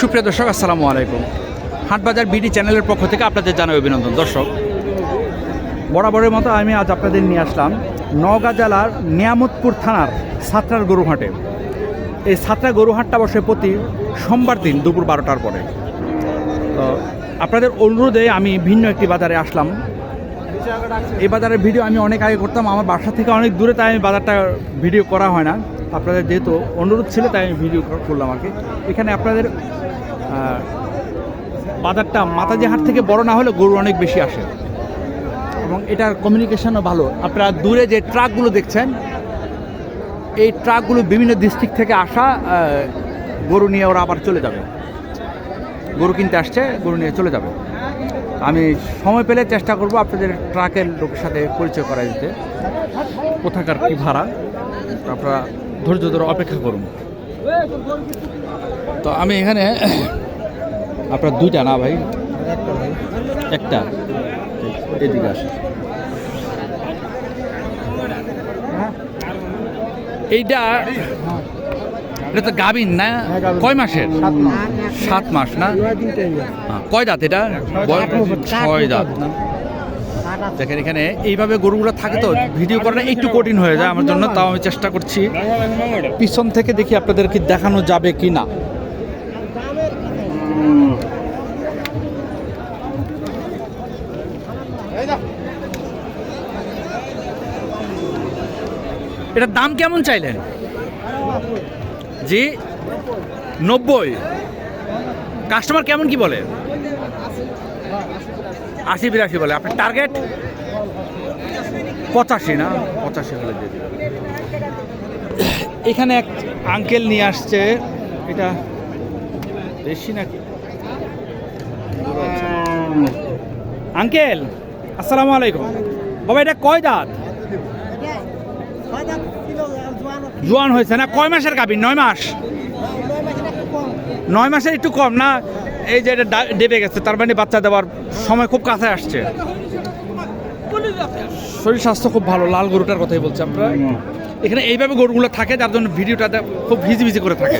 সুপ্রিয় দর্শক, আসসালামু আলাইকুম। হাটবাজার বিডি চ্যানেলের পক্ষ থেকে আপনাদের জানাই অভিনন্দন। দর্শক, বরাবরের মতো আমি আজ আপনাদের নিয়ে আসলাম নওগাঁ জেলার নিয়ামতপুর থানার সাতরার গরুহাটে। এই সাতরা গরুহাটটা বসে প্রতি সোমবার দিন দুপুর বারোটার পরে। তো আপনাদের অনুরোধে আমি ভিন্ন একটি বাজারে আসলাম। এই বাজারের ভিডিও আমি অনেক আগে করতাম, আমার বাসা থেকে অনেক দূরে, তাই আমি বাজারটা ভিডিও করা হয় না। আপনাদের যেহেতু অনুরোধ ছিল, তাই আমি ভিডিও করলাম আর কি। এখানে আপনাদের বাজারটা মাতাজি হাট থেকে বড় না হলে গরু অনেক বেশি আসে। এবং এটার কমিউনিকেশনও ভালো। আপনারা দূরে যে ট্রাকগুলো দেখছেন, এই ট্রাকগুলো বিভিন্ন ডিস্ট্রিক্ট থেকে আসা গরু নিয়ে ওরা আবার চলে যাবে। গরু কিনতে আসছে, গরু নিয়ে চলে যাবে। আমি সময় পেলে চেষ্টা করব আপনাদের ট্রাকের লোকের সাথে পরিচয় করা দিতে কোথাকার কি ভাড়া? আপনারা ধৈর্য ধরে অপেক্ষা করুন। তো আমি এখানে আপনার দুইটা না ভাই? একটা। এদিকে আসে এইটা এটা তো গাবিন না? কয় মাসের? সাত মাস। না? হ্যাঁ, কয় দাঁত এটা? ছয় দাঁত। না দেখেন এখানে এইভাবে গরুগুলো থাকে তো, ভিডিও করাটা একটু কঠিন হয়ে যায় আমার জন্য, তাও আমি চেষ্টা করছি। পিছন থেকে দেখি আপনাদেরকে দেখানো যাবে কি না। এটার দাম কেমন চাইলেন? জি, নব্বই। কাস্টমার কেমন কি বলে? আশি বিরাশি বলে। আপনার টার্গেট পঁচাশি না? পঁচাশি হলে দিয়ে এখানে এক আঙ্কেল নিয়ে আসছে। এটা বেশি নাকি আঙ্কেল আসসালামু আলাইকুম। বাবা এটা কয় দাঁত? জোয়ান হয়েছে না? কয় মাসের গাভীর? নয় মাস? নয় মাসের একটু কম না? এই যে এটা ডা- ডেবে গেছে তার মানে বাচ্চা দেওয়ার সময় খুব কাছে আসছে। শরীর স্বাস্থ্য খুব ভালো লাল গরুটার কথাই বলছি আপনারা এখানে এইভাবে গরুগুলো থাকে যার জন্য ভিডিওটা খুব ভিজি ভিজি করে থাকে।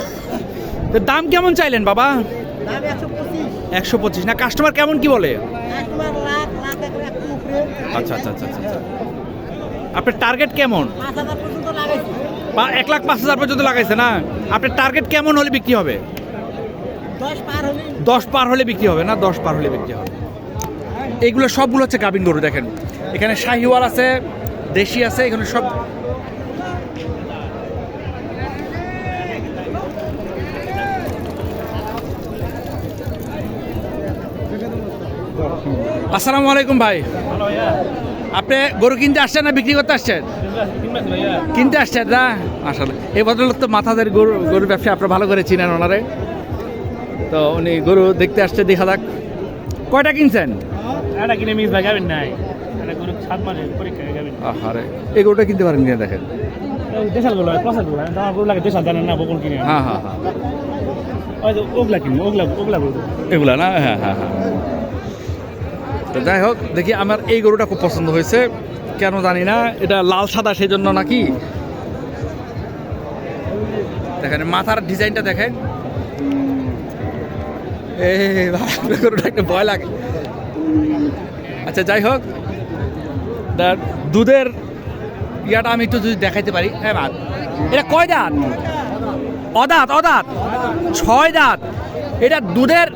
তো দাম কেমন চাইলেন বাবা? একশো পঁচিশ। না কাস্টমার কেমন কি বলে? আচ্ছা আচ্ছা আচ্ছা আচ্ছা আচ্ছা। আপনার টার্গেট কেমন? বা এক লাখ পাঁচ হাজার পর্যন্ত লাগাইছে না? আপনার টার্গেট কেমন হলে বিক্রি হবে? দশ পার হলে বিক্রি হবে না? দশ পার হলে বিক্রি হবে। এইগুলো সবগুলো হচ্ছে গাবিন গরু, দেখেন। এখানে শাহিওয়াল আছে, দেশি আছে, এখানে সব আসসালামু আলাইকুম ভাই। আপনি গরু কিনতে আসছেন না বিক্রি করতে আসছেন? কিনতে আসছেন না? আসলে এই ভদ্রলোক তো মাথাদের গরু গরুর ব্যবসা আপনার ভালো করে চিনেন ওনারে। তো উনি গরু দেখতে আসছে দেখা যাক। কয়টা কিনছেন? এটা কিনে মিস ভাই গাবেন নাই। এটা গরু সাত মাসের পরীক্ষা গাবেন। আরে এই গরুটা কিনতে পারেন কিনা দেখেন। দেশালগুলো প্রসাদগুলো আমার গরু লাগে দেশাল জানেন না বকুল কিনে। হ্যাঁ হ্যাঁ হ্যাঁ। ওগলা কিনে ওগলা ওগলা গরু। এগুলা না? হ্যাঁ হ্যাঁ হ্যাঁ। তো যাই হোক দেখি আমার এই গরুটা খুব পছন্দ হয়েছে। কেন জানি না এটা লাল সাদা সেই জন্য নাকি? দেখেন মাথার ডিজাইনটা দেখেন। গরুটা একটা ভয় লাগে। আচ্ছা যাই হোক তার দুধের ইয়াটা আমি একটু যদি দেখাইতে পারি। হ্যাঁ এটা কয় দাঁত? অদাঁত অদাঁত ছয় দাঁত। এটা দুধের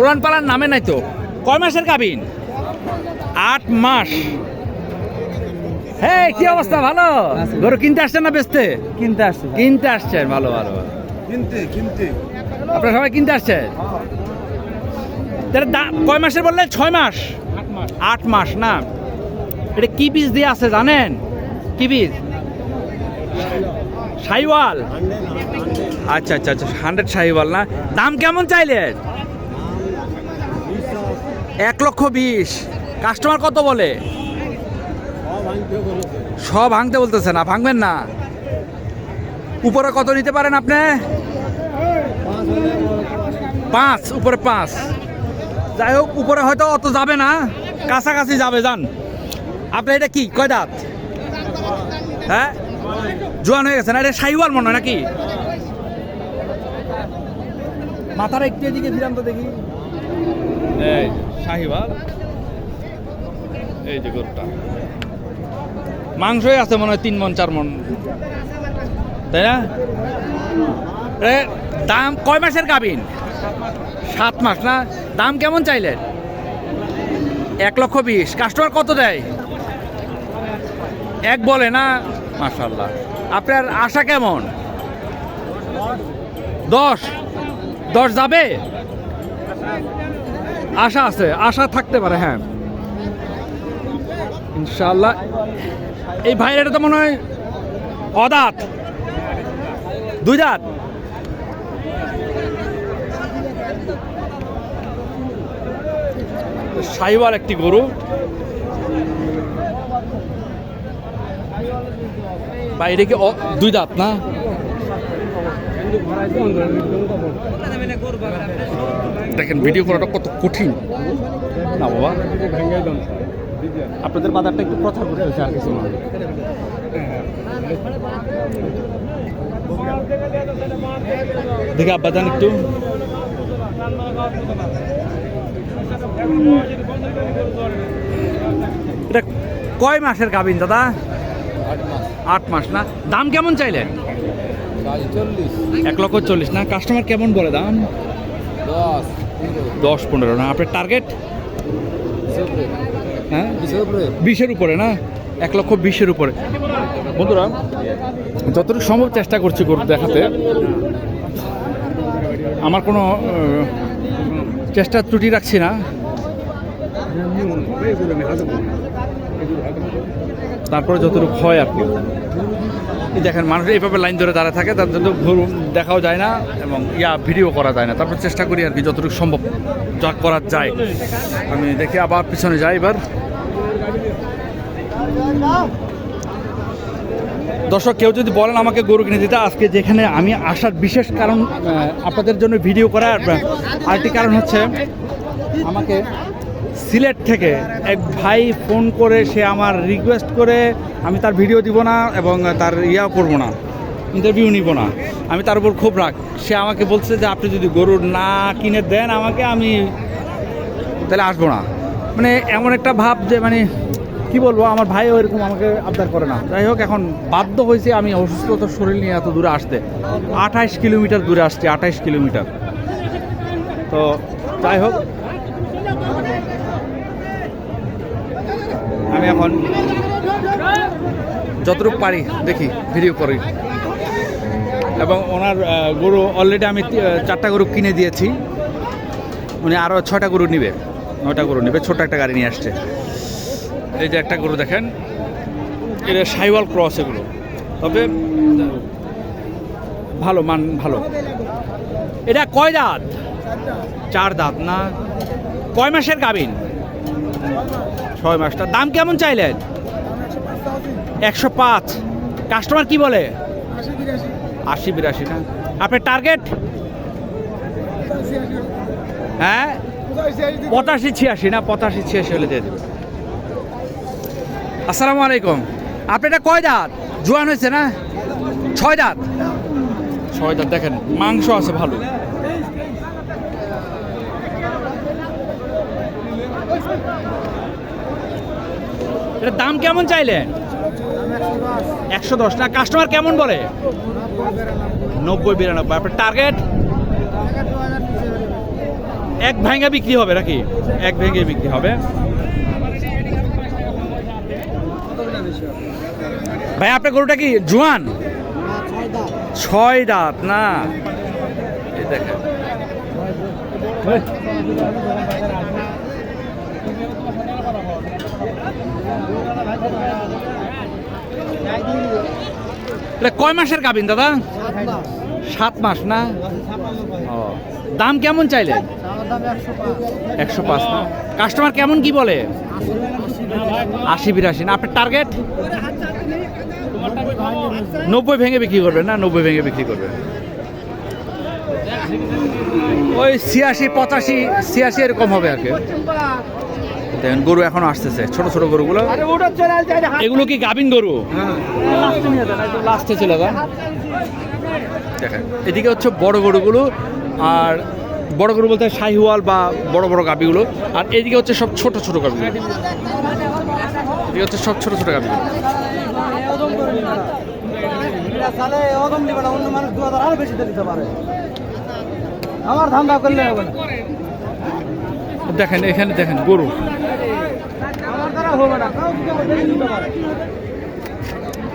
উড়ান পালার নামে নাই তো? কয় মাসের কাবিন? আট মাস। হ্যাঁ কি অবস্থা? ভালো? গরু কিনতে আসছেন না বেচতে? কিনতে আসছে কিনতে আসছেন ভালো ভালো ভালো। কিনতে কিনতে। আপনারা সবাই কিনতে তাহলে কয় মাসের বললেন? ছয় মাস? আট মাস, না। এটা কি বীজ দিয়ে আছে জানেন? কি বীজ? সাইওয়াল। আচ্ছা আচ্ছা আচ্ছা হান্ড্রেড সাইওয়াল, না? দাম কেমন চাইলেন? এক লক্ষ বিশ। কাস্টমার কত বলে? সব ভাঙতে বলতেছে না, ভাঙবেন না। উপরে কত নিতে পারেন আপনি? পাঁচ, উপরে পাঁচ। যাই হোক, উপরে হয়তো অত যাবে না। কাছাকাছি যাবে, যান। আপনার এটা কি? কয় দাঁত? হ্যাঁ? জোয়ান হয়ে গেছে না? এটা সাইওয়াল মনে হয় নাকি? মাথার একটু এদিকে ফিরাম তো দেখি। এই শাহিওয়াল এই যে গরুটা। মাংসই আছে মনে হয় তিন মন, চার মন। তাই না? দাম কয় মাসের গাবিন সাত মাস না? দাম কেমন চাইলেন? এক লক্ষ বিশ। কাস্টমার কত দেয়? এক বলে না? মাশাল্লাহ আপনার আশা কেমন? দশ। দশ যাবে? আশা আছে। আশা থাকতে পারে হ্যাঁ। ইনশাল্লাহ এই ভাইয়ের এটা তো মনে হয় অদাত। দুই দাঁত? সাইবার একটি গরু। বাইরে কি দুই দাঁত না? দেখেন ভিডিও করাটা কত কঠিন। না বাবা। আপনাদের বাজারটা একটু প্রচার করতে হচ্ছে আর কিছু দেখে, আব্বা যান একটু। এটা কয় মাসের গাবিন দাদা? আট মাস। না? দাম কেমন চাইলেন এক লক্ষ চল্লিশ না? কাস্টমার কেমন বলে দাম? দশ পনেরো। না? আপনার টার্গেট হ্যাঁ? বিশের উপরে। না? এক লক্ষ বিশের উপরে। বন্ধুরা যতটুকু সম্ভব চেষ্টা করছি গরু দেখাতে। আমার কোনো চেষ্টা ত্রুটি রাখছি না। তারপরে যতটুকু হয় আর কি। দেখেন মানুষ এইভাবে লাইন ধরে দাঁড়ায় থাকে, তার জন্য দেখাও যায় না এবং ইয়া ভিডিও করা যায় না। তারপর চেষ্টা করি আর কি, যতটুকু সম্ভব যা করা যায়। আমি দেখি আবার পিছনে যাই এবার। দর্শক, কেউ যদি বলেন আমাকে গরু কিনে দিতে, আজকে যেখানে আমি আসার বিশেষ কারণ আপনাদের জন্য ভিডিও করার আরেকটি কারণ হচ্ছে, আমাকে সিলেট থেকে এক ভাই ফোন করে সে আমার রিকোয়েস্ট করে, আমি তার ভিডিও দিব না এবং তার ইয়াও করব না ইন্টারভিউ নিব না। আমি তার উপর খুব রাগ। সে আমাকে বলছে যে, আপনি যদি গরুর না কিনে দেন আমাকে, আমি তাহলে আসব না। মানে এমন একটা ভাব যে মানে কি বলব, আমার ভাইও এরকম আমাকে আবদার করে না। যাই হোক, এখন বাধ্য হয়েছে আমি অসুস্থতার শরীর নিয়ে এত দূরে আসতে। আঠাইশ কিলোমিটার দূরে আসছি, আঠাইশ কিলোমিটার। তো যাই হোক আমি এখন যতটুকু পারি দেখি ভিডিও করি। এবং ওনার গরু অলরেডি আমি চারটা গরু কিনে দিয়েছি। উনি আরও ছটা গরু নিবে, নয়টা গরু নেবে, ছোট একটা গাড়ি নিয়ে আসছে। এই যে একটা গরু দেখেন, এটা সাইওয়াল ক্রস এগুলো। তবে ভালো, মান ভালো। এটা কয় দাঁত? চার দাঁত না? কয় মাসের গাবিন ছয় মাসটা। দাম কেমন চাইলেন? একশো পাঁচ। কাস্টমার কি বলে? আশি বিরাশি, না? আপনার টার্গেট? হ্যাঁ? পঁচাশি ছিয়াশি, না? পঁচাশি ছিয়াশি হলে দিয়ে দেবে আসসালামু আলাইকুম। আপনি এটা কয় দাঁত? জোয়ান হয়েছে, না? ছয় দাঁত? ছয় দাঁত, দেখেন, মাংস আছে ভালো। এটা দাম কেমন চাইলেন একশো দশ। না কাস্টমার কেমন বলে? নব্বই, বিরানব্বই। আপনার টার্গেট এক ভেঙে বিক্রি হবে নাকি? এক ভেঙে বিক্রি হবে। ভাই, আপনার গরুটা কি জোয়ান? ছয় দাঁত, না? দেখেন। এটা কয় মাসের গাবিন দাদা? সাত মাস না? ও। দাম কেমন চাইলে? একশো পাঁচ না? কাস্টমার কেমন কি বলে? আশি বিরাশি না? আপনার টার্গেট? নব্বই ভেঙে বিক্রি করবেন না? নব্বই ভেঙে বিক্রি করবেন। ওই ছিয়াশি, পঁচাশি, ছিয়াশি এরকম হবে আর কি। দেখেন গরু এখন আসতেছে ছোট ছোট গরুগুলো। এগুলো কি গাবিন গরু? লাস্টে চলে দেখেন এদিকে হচ্ছে বড় গরুগুলো আর বড় গরু বলতে শাহিওয়াল বা বড় বড় গাবিগুলো আর এদিকে হচ্ছে সব ছোট ছোট গাবিগুলো এদিকে হচ্ছে সব ছোট ছোট গাবিগুলো সালে ওরকম নিবে না অন্য মানুষ দু হাজার আরও বেশি দিতে পারে আমার ধান্দা করলে হবে দেখেন এখানে দেখেন গরু আমার দ্বারা হবে না কাউ যদি আমার বেশি দিতে পারে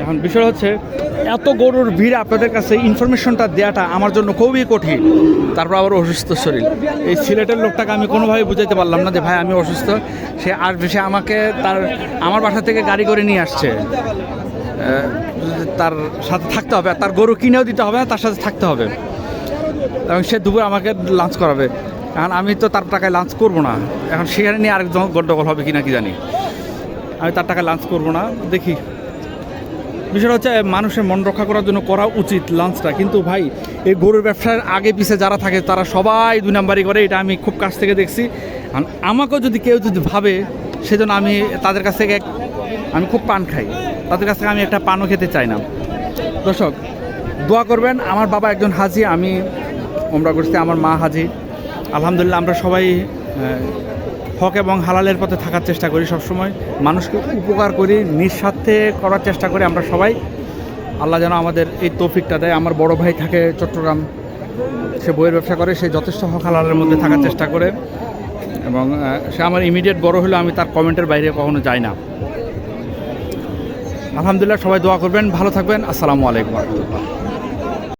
এখন বিষয় হচ্ছে, এত গরুর ভিড় আপনাদের কাছে ইনফরমেশনটা দেওয়াটা আমার জন্য খুবই কঠিন। তারপর আবার অসুস্থ শরীর। এই সিলেটের লোকটাকে আমি কোনোভাবে বুঝাইতে পারলাম না যে, ভাই, আমি অসুস্থ। সে আসবে, সে আমাকে তার, আমার বাসা থেকে গাড়ি করে নিয়ে আসছে। তার সাথে থাকতে হবে, আর তার গরু কিনেও দিতে হবে, তার সাথে থাকতে হবে। এবং সে দুপুরে আমাকে লাঞ্চ করাবে। এখন আমি তো তার টাকায় লাঞ্চ করব না। এখন সেখানে নিয়ে আরেক গন্ডগোল হবে কিনা কি জানি। আমি তার টাকা লাঞ্চ করব না। দেখি। বিষয়টা হচ্ছে, মানুষের মন রক্ষা করার জন্য করা উচিত লাঞ্চটা কিন্তু ভাই, এই গরুর ব্যবসার আগে পিছে যারা থাকে, তারা সবাই দুই নাম্বারই করে। এটা আমি খুব কাছ থেকে দেখছি। আমাকেও যদি কেউ যদি ভাবে, সেজন্য আমি তাদের কাছ থেকে এক- আমি খুব পান খাই। তাদের কাছ থেকে আমি একটা পানও খেতে চাই না। দর্শক, দোয়া করবেন, আমার বাবা একজন হাজি, আমি ওমরা করছি, আমার মা হাজি। আলহামদুলিল্লাহ, আমরা সবাই হক এবং হালালের পথে থাকার চেষ্টা করি সবসময়। মানুষকে উপকার করি, নিঃস্বার্থে করার চেষ্টা করি আমরা সবাই। আল্লাহ যেন আমাদের এই তৌফিকটা দেয়। আমার বড় ভাই থাকে চট্টগ্রাম। সে বইয়ের ব্যবসা করে, সে যথেষ্ট হক হালালের মধ্যে থাকার চেষ্টা করে। এবং সে আমার ইমিডিয়েট বড় হলেও আমি তার কমেন্টের বাইরে কখনো যাই না। আলহামদুলিল্লাহ সবাই দোয়া করবেন, ভালো থাকবেন। আসসালামু আলাইকুম।